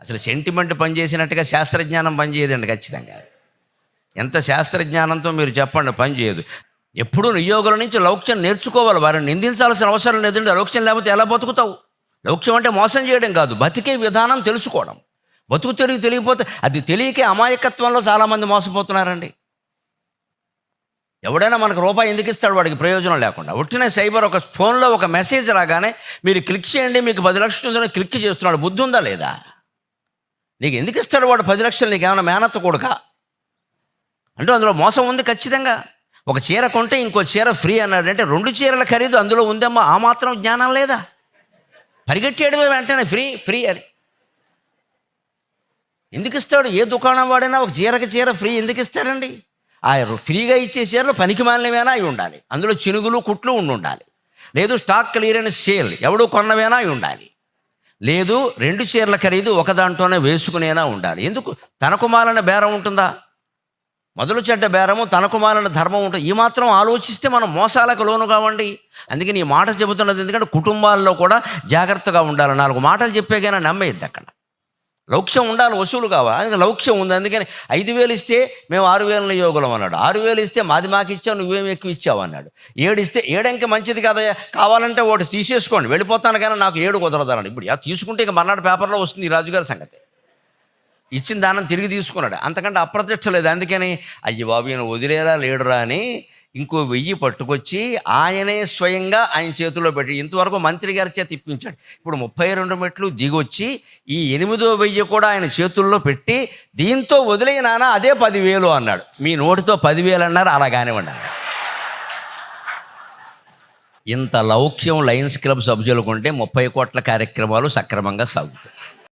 అసలు సెంటిమెంట్ పనిచేసినట్టుగా శాస్త్రజ్ఞానం పనిచేయదండి ఖచ్చితంగా. ఎంత శాస్త్రజ్ఞానంతో మీరు చెప్పండి పనిచేయదు ఎప్పుడూ నియోగుల నుంచి లౌక్యం నేర్చుకోవాలి వారిని నిందించాల్సిన అవసరం లేదండి. లౌక్యం లేకపోతే ఎలా బతుకుతావు? లౌక్యం అంటే మోసం చేయడం కాదు బతికే విధానం తెలుసుకోవడం. బతుకు తెలివి తెలియకపోతే అది తెలియకే అమాయకత్వంలో చాలామంది మోసపోతున్నారండి. ఎవడైనా మనకు రూపాయి ఎందుకు ఇస్తాడు? వాడికి ప్రయోజనం లేకుండా. ఉట్టిన సైబర్ ఒక ఫోన్లో ఒక మెసేజ్ రాగానే మీరు క్లిక్ చేయండి మీకు పది లక్షలు ఉందని క్లిక్ చేస్తున్నాడు. బుద్ధి ఉందా లేదా? నీకు ఎందుకు ఇస్తాడు వాడు పది లక్షలు? నీకు ఏమైనా మేనత్త కొడుక? అంటే అందులో మోసం ఉంది ఖచ్చితంగా. ఒక చీర కొంటే ఇంకో చీర ఫ్రీ అన్నాడంటే రెండు చీరల ఖరీదు అందులో ఉందేమో ఆ మాత్రం జ్ఞానం లేదా? పరిగెట్టేయడమే వెంటనే ఫ్రీ ఫ్రీ అని. ఎందుకు ఇస్తాడు ఏ దుకాణం వాడైనా ఒక చీరకి చీర ఫ్రీ ఎందుకు ఇస్తారండి ఆ ఫ్రీగా ఇచ్చే చీరలు పనికి మాలినవేనా అయి ఉండాలి. అందులో చినుగులు కుట్లు ఉండి ఉండాలి లేదు స్టాక్ క్లియరెన్స్ సేల్ ఎవడు కొన్నవేనా అయి ఉండాలి. లేదు రెండు చీరల ఖరీదు ఒకదాంట్లోనే వేసుకునేనా ఉండాలి. ఎందుకు? తనకు మాలిన బేరం ఉంటుందా? మొదలు చెడ్డ బేరము తనకు మాలిన ధర్మం ఉంటుంది ఈ మాత్రం ఆలోచిస్తే మనం మోసాలకు లోను కావండి. అందుకే నీ మాట చెబుతున్నది ఎందుకంటే కుటుంబాల్లో కూడా జాగ్రత్తగా ఉండాలి. నాలుగు మాటలు చెప్పేగానే నమ్మేది అక్కడ. లౌక్యం ఉండాలి వసూలు కావాలి. అందుకే లౌక్యం ఉంది. అందుకని ఐదు వేలు ఇస్తే మేము ఆరు వేల యోగులం అన్నాడు. ఆరు వేలు ఇస్తే మాది మాకు ఇచ్చావు నువ్వేం ఎక్కువ ఇచ్చావు అన్నాడు. ఏడు ఇస్తే ఏడంక మంచిది కదా కావాలంటే ఒకటి తీసేసుకోండి. వెళ్ళిపోతాను కానీ నాకు ఏడు కుదరదు ఇప్పుడు యా తీసుకుంటే ఇక మర్నాడు పేపర్లో వస్తుంది ఈ రాజుగారి సంగతి. ఇచ్చిన దానం తిరిగి తీసుకున్నాడు. అంతకంటే అప్రత్యక్ష లేదు. అందుకని అయ్యి బాబు ఈయన వదిలేరా లేడురా అని ఇంకో వెయ్యి పట్టుకొచ్చి ఆయనే స్వయంగా ఆయన చేతిలో పెట్టి ఇంతవరకు మంత్రి గారి చేత ఇప్పించాడు. ఇప్పుడు ముప్పై రెండు మెట్లు దిగొచ్చి ఈ ఎనిమిదో వెయ్యి కూడా ఆయన చేతుల్లో పెట్టి దీంతో వదిలేనానా అదే పదివేలు అన్నాడు. మీ నోటితో పదివేలు అన్నారు అలా కానివ్వండి ఇంత లౌక్యం లయన్స్ క్లబ్ సభ్యులుకుంటే ముప్పై కోట్ల కార్యక్రమాలు సక్రమంగా సాగుతాయి.